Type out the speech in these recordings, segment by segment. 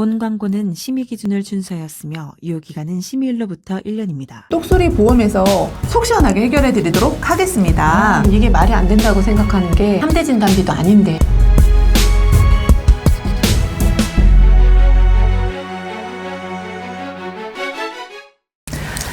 본 광고는 심의 기준을 준수하였으며 유효기간은 심의일로부터 1년입니다. 똑소리 보험에서 속 시원하게 해결해 드리도록 하겠습니다. 아, 이게 말이 안 된다고 생각하는 게 3대 진단비도 아닌데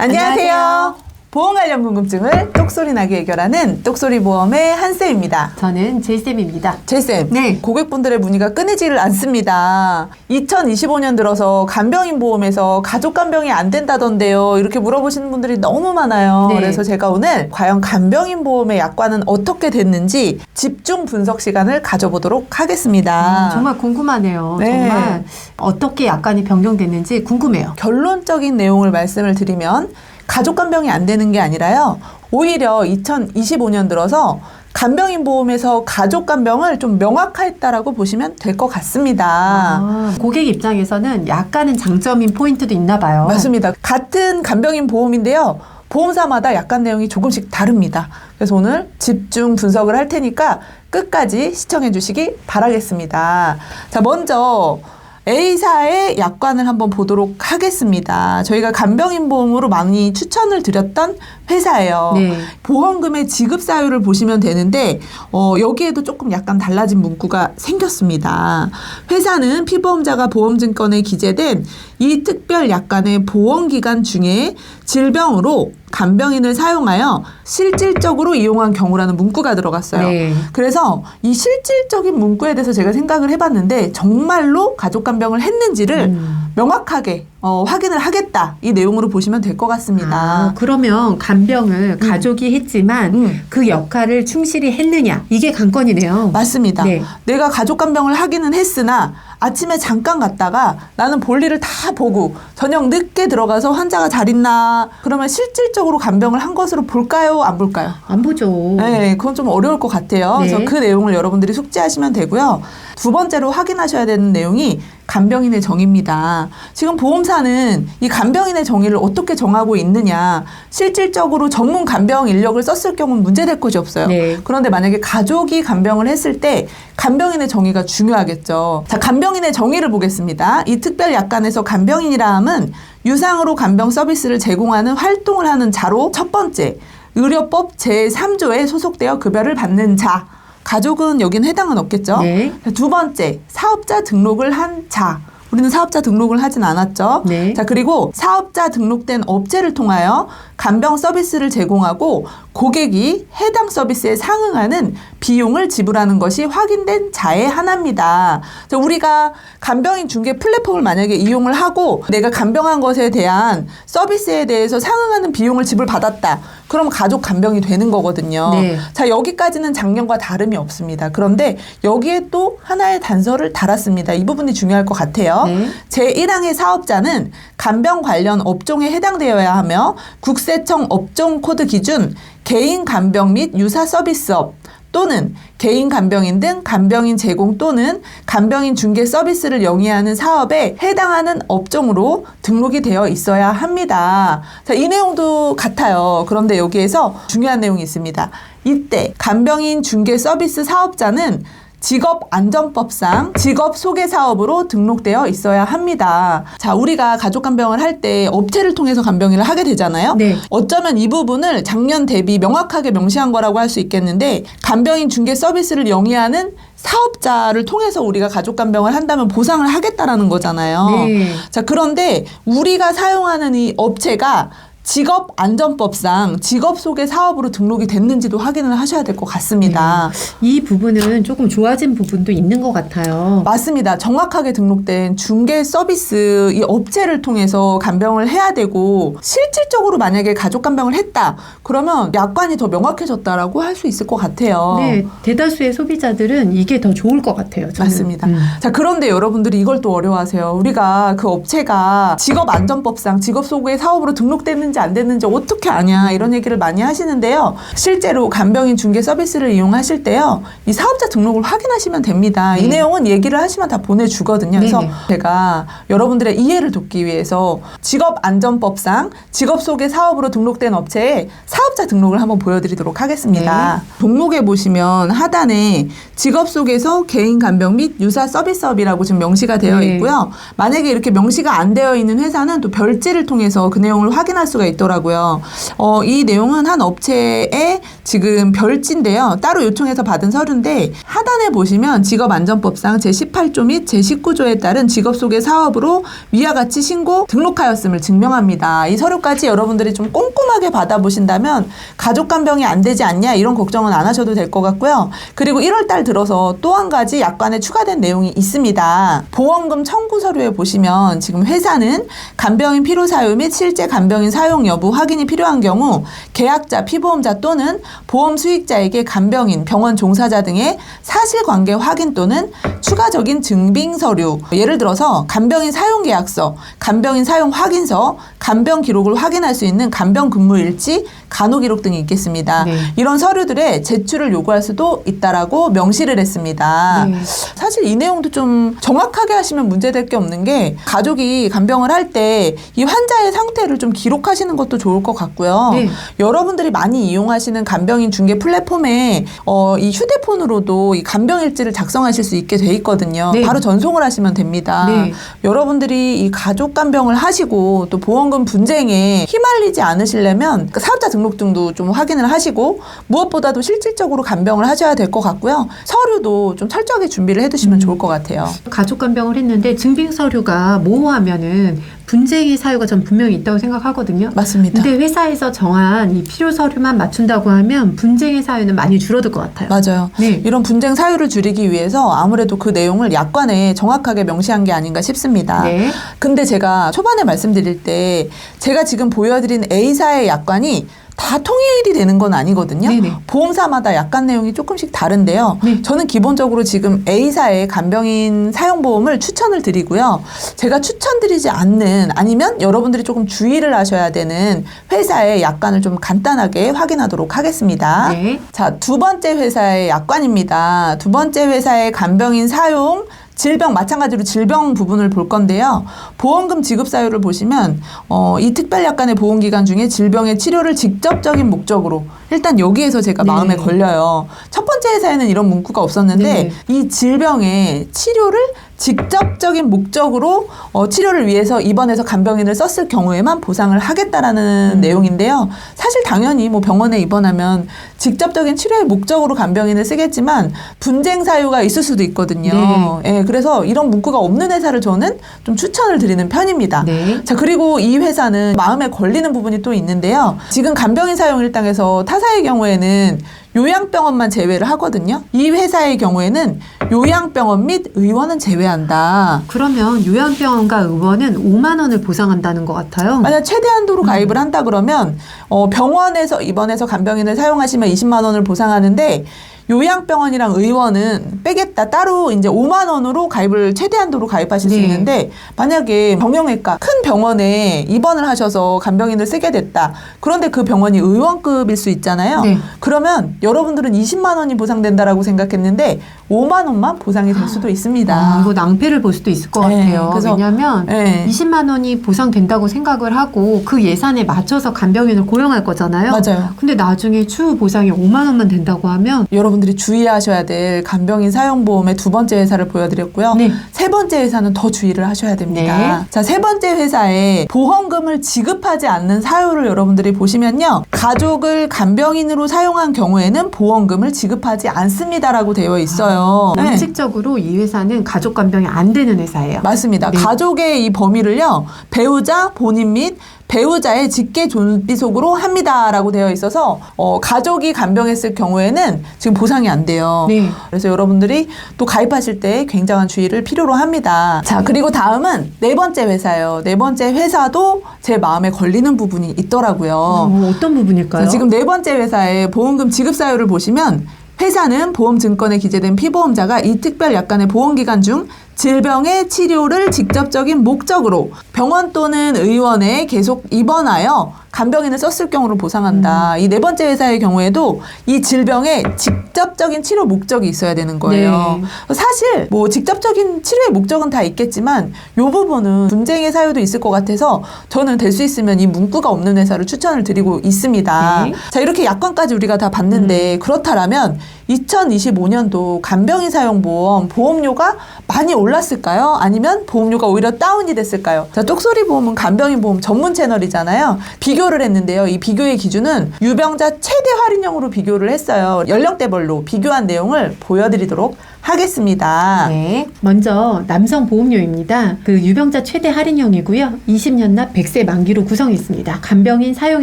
안녕하세요. 보험 관련 궁금증을 똑소리 나게 해결하는 똑소리 보험의 한쌤입니다. 저는 제이쌤입니다. 제쌤, 네. 고객분들의 문의가 끊이지를 않습니다. 2025년 들어서 간병인 보험에서 가족 간병이 안 된다던데요. 이렇게 물어보시는 분들이 너무 많아요. 네. 그래서 제가 오늘 과연 간병인 보험의 약관은 어떻게 됐는지 집중 분석 시간을 가져보도록 하겠습니다. 음, 정말 궁금하네요. 네. 정말 어떻게 약관이 변경됐는지 궁금해요. 결론적인 내용을 말씀을 드리면 가족 간병이 안 되는 게 아니라요. 오히려 2025년 들어서 간병인 보험에서 가족 간병을 좀 명확화했다라고 보시면 될 것 같습니다. 아, 고객 입장에서는 약간은 장점인 포인트도 있나 봐요. 맞습니다. 같은 간병인 보험인데요. 보험사마다 약관 내용이 조금씩 다릅니다. 그래서 오늘 집중 분석을 할 테니까 끝까지 시청해 주시기 바라겠습니다. 자, 먼저 A사의 약관을 한번 보도록 하겠습니다. 저희가 간병인 보험으로 많이 추천을 드렸던 회사예요. 네. 보험금의 지급 사유를 보시면 되는데 어, 여기에도 조금 약간 달라진 문구가 생겼습니다. 회사는 피보험자가 보험증권에 기재된 이 특별 약관의 보험 기간 중에 질병으로 간병인을 사용하여 실질적으로 이용한 경우라는 문구가 들어갔어요. 네. 그래서 이 실질적인 문구에 대해서 제가 생각을 해봤는데 정말로 가족 간병을 했는지를 음. 명확하게 어, 확인을 하겠다 이 내용으로 보시면 될 것 같습니다. 아, 그러면 간병을 가족이 했지만 음. 그 역할을 충실히 했느냐 이게 관건이네요. 맞습니다. 네. 내가 가족 간병을 하기는 했으나 아침에 잠깐 갔다가 나는 볼일을 다 보고 저녁 늦게 들어가서 환자가 잘 있나 그러면 실질적으로 간병을 한 것으로 볼까요? 안 볼까요? 안 보죠. 네, 그건 좀 어려울 것 같아요. 네. 그래서 그 내용을 여러분들이 숙지하시면 되고요. 두 번째로 확인하셔야 되는 내용이 간병인의 정의입니다. 지금 보험사는 이 간병인의 정의를 어떻게 정하고 있느냐. 실질적으로 전문 간병 인력을 썼을 경우는 문제될 것이 없어요. 네. 그런데 만약에 가족이 간병을 했을 때 간병인의 정의가 중요하겠죠. 자, 간병 인의 정의를 보겠습니다. 이 특별 약관에서 간병인이라 함은 유상으로 간병 서비스를 제공하는 활동을 하는 자로 첫 번째 의료법 제3조에 소속되어 급여를 받는 자. 가족은 여긴 해당은 없겠죠. 네. 자, 두 번째 사업자 등록을 한 자. 우리는 사업자 등록을 하진 않았죠. 네. 자, 그리고 사업자 등록된 업체를 통하여 간병 서비스를 제공하고 고객이 해당 서비스에 상응하는 비용을 지불하는 것이 확인된 자의 하나입니다. 자, 우리가 간병인 중개 플랫폼을 만약에 이용을 하고 내가 간병한 것에 대한 서비스에 대해서 상응하는 비용을 지불받았다. 그럼 가족 간병이 되는 거거든요. 네. 자, 여기까지는 작년과 다름이 없습니다. 그런데 여기에 또 하나의 단서를 달았습니다. 이 부분이 중요할 것 같아요. 네. 제1항의 사업자는 간병 관련 업종에 해당되어야 하며 국세청 업종 코드 기준 개인 간병 및 유사 서비스업 또는 개인 간병인 등 간병인 제공 또는 간병인 중개 서비스를 영위하는 사업에 해당하는 업종으로 등록이 되어 있어야 합니다. 자, 이 내용도 같아요. 그런데 여기에서 중요한 내용이 있습니다. 이때 간병인 중개 서비스 사업자는 직업안전법상 직업 소개 사업으로 등록되어 있어야 합니다. 자, 우리가 가족 간병을 할 때 업체를 통해서 간병인을 하게 되잖아요. 네. 어쩌면 이 부분을 작년 대비 명확하게 명시한 거라고 할 수 있겠는데 간병인 중개 서비스를 영위하는 사업자를 통해서 우리가 가족 간병을 한다면 보상을 하겠다라는 거잖아요. 네. 자, 그런데 우리가 사용하는 이 업체가 직업 안전법상 직업 소개 사업으로 등록이 됐는지도 확인을 하셔야 될 것 같습니다. 이 부분은 조금 좋아진 부분도 있는 것 같아요. 맞습니다. 정확하게 등록된 중개 서비스 이 업체를 통해서 간병을 해야 되고 실질적으로 만약에 가족 간병을 했다 그러면 약관이 더 명확해졌다라고 할 수 있을 것 같아요. 네, 대다수의 소비자들은 이게 더 좋을 것 같아요. 저는. 맞습니다. 음. 자, 그런데 여러분들이 이걸 또 어려워하세요. 우리가 그 업체가 직업 안전법상 직업소개 사업으로 등록됐는지 됐는지 안 됐는지 어떻게 아냐 이런 얘기를 많이 하시는데요. 실제로 간병인 중개 서비스를 이용하실 때요. 이 사업자 등록을 확인하시면 됩니다. 이 네. 내용은 얘기를 하시면 다 보내주거든요. 그래서 네네. 제가 여러분들의 이해를 돕기 위해서 직업안전법상 직업 속의 사업으로 등록된 업체에 사업자 등록을 한번 보여드리도록 하겠습니다. 목록에 보시면 하단에 직업 속에서 개인 간병 및 유사 서비스업이라고 지금 명시가 되어 네. 있고요. 만약에 이렇게 명시가 안 되어 있는 회사는 또 별지를 통해서 그 내용을 확인할 수가 있더라고요. 어, 이 내용은 한 업체의 지금 별지인데요. 따로 요청해서 받은 서류인데 하단에 보시면 직업안전법상 제18조 및 제19조에 따른 직업 속의 사업으로 위와 같이 신고 등록하였음을 증명합니다. 이 서류까지 여러분들이 좀 꼼꼼하게 받아보신다면 가족 간병이 안 되지 않냐 이런 걱정은 안 하셔도 될 것 같고요. 그리고 1월 달 들어서 또 한 가지 약관에 추가된 내용이 있습니다. 보험금 청구 서류에 보시면 지금 회사는 간병인 필요 사유 및 실제 간병인 사용 여부 확인이 필요한 경우 계약자, 피보험자 또는 보험 수익자에게 간병인, 병원 종사자 등의 사실관계 확인 또는 추가적인 증빙 서류 예를 들어서 간병인 사용 계약서, 간병인 사용 확인서, 간병 기록을 확인할 수 있는 간병 근무 일지, 간호 기록 등이 있겠습니다. 네. 이런 서류들의 제출을 요구할 수도 있다라고 명시를 했습니다. 네. 사실 이 내용도 좀 정확하게 하시면 문제될 게 없는 게 가족이 간병을 할 때 이 환자의 상태를 좀 기록 하시는 것도 좋을 것 같고요. 네. 여러분들이 많이 이용하시는 간병인 중개 플랫폼에 어, 이 휴대폰으로도 이 간병 일지를 작성하실 수 있게 돼 있거든요. 네. 바로 전송을 하시면 됩니다. 네. 여러분들이 이 가족 간병을 하시고 또 보험금 분쟁에 휘말리지 않으시려면 그 사업자 등록증도 좀 확인을 하시고 무엇보다도 실질적으로 간병을 하셔야 될 것 같고요. 서류도 좀 철저하게 준비를 해두시면 좋을 것 같아요. 가족 간병을 했는데 증빙 서류가 모호하면은 분쟁의 사유가 전 분명히 있다고 생각하거든요. 맞습니다. 근데 회사에서 정한 이 필요 서류만 맞춘다고 하면 분쟁의 사유는 많이 줄어들 것 같아요. 맞아요. 네. 이런 분쟁 사유를 줄이기 위해서 아무래도 그 내용을 약관에 정확하게 명시한 게 아닌가 싶습니다. 네. 근데 제가 초반에 말씀드릴 때 제가 지금 보여드린 A사의 약관이 다 통일이 되는 건 아니거든요. 네네. 보험사마다 약관 내용이 조금씩 다른데요. 네. 저는 기본적으로 지금 A사의 간병인 사용보험을 추천을 드리고요. 제가 추천드리지 않는 아니면 여러분들이 조금 주의를 하셔야 되는 회사의 약관을 좀 간단하게 확인하도록 하겠습니다. 네. 자, 두 번째 회사의 약관입니다. 두 번째 회사의 간병인 사용 질병 마찬가지로 질병 부분을 볼 건데요. 보험금 지급 사유를 보시면 어, 이 특별 약관의 보험 기간 중에 질병의 치료를 직접적인 목적으로 일단 여기에서 제가 네. 마음에 걸려요. 첫 번째 회사에는 이런 문구가 없었는데 네. 이 질병의 치료를 직접적인 목적으로 어, 치료를 위해서 입원해서 간병인을 썼을 경우에만 보상을 하겠다라는 음. 내용인데요. 사실 당연히 뭐 병원에 입원하면 직접적인 치료의 목적으로 간병인을 쓰겠지만 분쟁 사유가 있을 수도 있거든요. 예, 그래서 이런 문구가 없는 회사를 저는 좀 추천을 드리는 편입니다. 네. 자, 그리고 이 회사는 마음에 걸리는 부분이 또 있는데요. 지금 간병인 사용 일당에서 타 사의 경우에는 요양병원만 제외를 하거든요. 이 회사의 경우에는 요양병원 및 의원은 제외한다. 그러면 요양병원과 의원은 5만 원을 보상한다는 것 같아요. 만약 최대한도로 가입을 한다 그러면 어, 병원에서 입원해서 간병인을 사용하시면 20만 원을 보상하는데 요양병원이랑 의원은 빼겠다. 따로 이제 5만 원으로 가입을 최대한도로 가입하실 수 네. 있는데 만약에 병영외과 큰 병원에 입원을 하셔서 간병인을 쓰게 됐다. 그런데 그 병원이 의원급일 수 있잖아요. 네. 그러면 여러분들은 20만 원이 보상된다라고 생각했는데 5만 원만 보상이 될 수도 있습니다. 아, 이거 낭패를 볼 수도 있을 것 네, 같아요. 그래서- 왜냐하면 네. 20만 원이 보상된다고 생각을 하고 그 예산에 맞춰서 간병인을 고용할 거잖아요. 맞아요. 근데 나중에 추후 보상이 5만 원만 된다고 하면 여러분 들이 주의하셔야 될 간병인 사용보험의 두 번째 회사를 보여드렸고요. 네. 세 번째 회사는 더 주의를 하셔야 됩니다. 네. 자, 세 번째 회사에 보험금을 지급하지 않는 사유를 여러분들이 보시면요. 가족을 간병인으로 사용한 경우에는 보험금을 지급하지 않습니다라고 되어 있어요. 네. 원칙적으로 이 회사는 가족 간병이 안 되는 회사예요. 맞습니다. 네. 가족의 이 범위를요, 배우자, 본인 및 배우자의 직계 존비속으로 합니다라고 되어 있어서 어, 가족이 간병했을 경우에는 지금 보상이 안 돼요. 네. 그래서 여러분들이 또 가입하실 때 굉장한 주의를 필요로 합니다. 자, 그리고 다음은 네 번째 회사예요. 네 번째 회사도 제 마음에 걸리는 부분이 있더라고요. 어, 어떤 부분일까요? 자, 지금 네 번째 회사의 보험금 지급 사유를 보시면 회사는 보험증권에 기재된 피보험자가 이 특별 약관의 보험기간 중 질병의 치료를 직접적인 목적으로 병원 또는 의원에 계속 입원하여 간병인을 썼을 경우를 보상한다. 이네 번째 회사의 경우에도 이 질병의 직접적인 치료 목적이 있어야 되는 거예요. 네. 사실 뭐 직접적인 치료의 목적은 다 있겠지만 요 부분은 분쟁의 사유도 있을 것 같아서 저는 될 수 있으면 이 문구가 없는 회사를 추천을 드리고 있습니다. 네. 자 이렇게 약관까지 우리가 다 봤는데 그렇다라면 2025년도 간병인 사용 보험 보험료가 많이 올랐을까요? 아니면 보험료가 오히려 다운이 됐을까요? 자 똑소리 보험은 간병인 보험 전문 채널이잖아요. 비교를 했는데요. 이 비교의 기준은 유병자 최대 할인형으로 비교를 했어요. 연령대별로 비교한 내용을 보여드리도록 하겠습니다. 네. 먼저 남성 보험료입니다. 그 유병자 최대 할인형이고요. 20년 납 100세 만기로 구성했습니다. 간병인 사용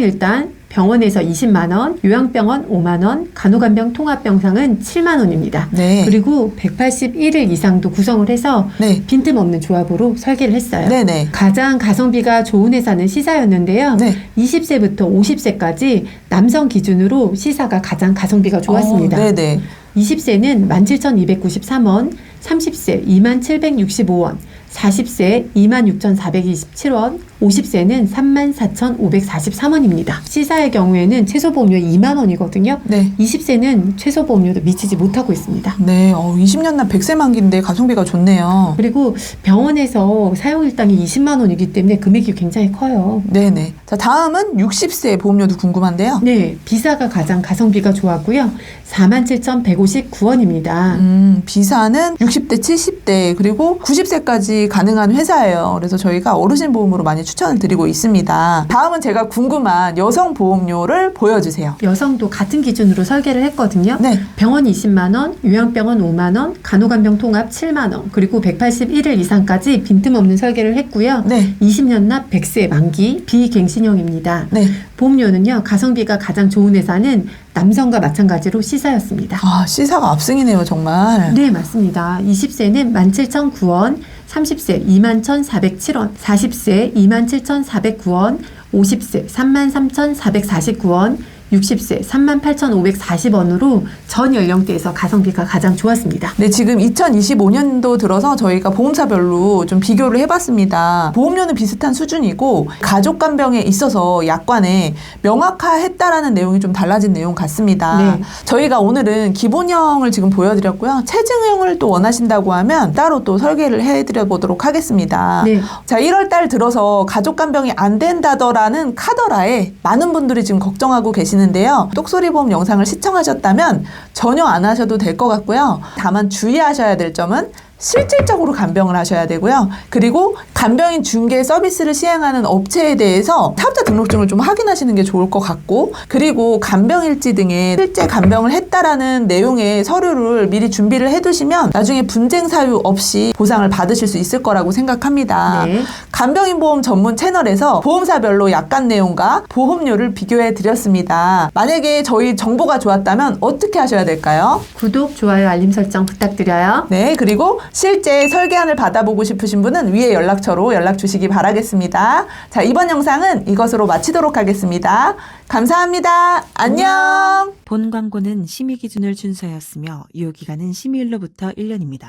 일단 병원에서 20만 원, 요양병원 5만 원, 간호간병 통합병상은 7만 원입니다. 네. 그리고 181일 이상도 구성을 해서 네. 빈틈없는 조합으로 설계를 했어요. 네 네. 가장 가성비가 좋은 회사는 시사였는데요. 네. 20세부터 50세까지 남성 기준으로 시사가 가장 가성비가 좋았습니다. 어, 네 네. 20세는 17,293원, 30세 27,765원, 40세 26,427원, 50세는 34,543원입니다. 시사의 경우에는 최소 보험료 2만 원이거든요. 네. 20세는 최소 보험료도 미치지 못하고 있습니다. 네. 어, 20년 난 100세 만기인데 가성비가 좋네요. 그리고 병원에서 사용 일당이 20만 원이기 때문에 금액이 굉장히 커요. 네네. 자, 다음은 60세 보험료도 궁금한데요. 네, 비사가 가장 가성비가 좋았고요. 47,159원입니다. 음, 비사는 60대, 70대, 그리고 90세까지 가능한 회사예요. 그래서 저희가 어르신 보험으로 많이 추천을 드리고 있습니다. 다음은 제가 궁금한 여성 보험료를 보여주세요. 여성도 같은 기준으로 설계를 했거든요. 네. 병원 20만 원, 요양병원 5만 원, 간호간병 통합 7만 원, 그리고 181일 이상까지 빈틈없는 설계를 했고요. 네. 20년 납 100세 만기 비갱신형입니다. 네. 보험료는요, 가성비가 가장 좋은 회사는 남성과 마찬가지로 시사였습니다. 아, 시사가 압승이네요, 정말. 네, 맞습니다. 20세는 17,009원, 30세 21,407원, 40세 27,409원, 50세 33,449원, 60세 38,540원으로 전 연령대에서 가성비가 가장 좋았습니다. 네, 지금 2025년도 들어서 저희가 보험사별로 좀 비교를 해봤습니다. 보험료는 비슷한 수준이고 가족 간병에 있어서 약관에 명확화했다라는 내용이 좀 달라진 내용 같습니다. 네. 저희가 오늘은 기본형을 지금 보여드렸고요. 체증형을 또 원하신다고 하면 따로 또 설계를 해드려 보도록 하겠습니다. 네. 자, 1월 달 들어서 가족 간병이 안 된다더라는 카더라에 많은 분들이 지금 걱정하고 계시는 데요. 똑소리 보험 영상을 시청하셨다면 전혀 안 하셔도 될 것 같고요. 다만 주의하셔야 될 점은 실질적으로 간병을 하셔야 되고요. 그리고 간병인 중개 서비스를 시행하는 업체에 대해서 사업자 등록증을 좀 확인하시는 게 좋을 것 같고, 그리고 간병일지 등에 실제 간병을 했다라는 내용의 서류를 미리 준비를 해두시면 나중에 분쟁 사유 없이 보상을 받으실 수 있을 거라고 생각합니다. 네. 간병인 보험 전문 채널에서 보험사별로 약관 내용과 보험료를 비교해 드렸습니다. 만약에 저희 정보가 좋았다면 어떻게 하셔야 될까요? 구독, 좋아요, 알림 설정 부탁드려요. 네, 그리고 실제 설계안을 받아보고 싶으신 분은 위에 연락처로 연락 주시기 바라겠습니다. 자, 이번 영상은 이것으로 마치도록 하겠습니다. 감사합니다. 안녕. 본 광고는 심의 기준을 준수하였으며 유효기간은 심의일로부터 1년입니다.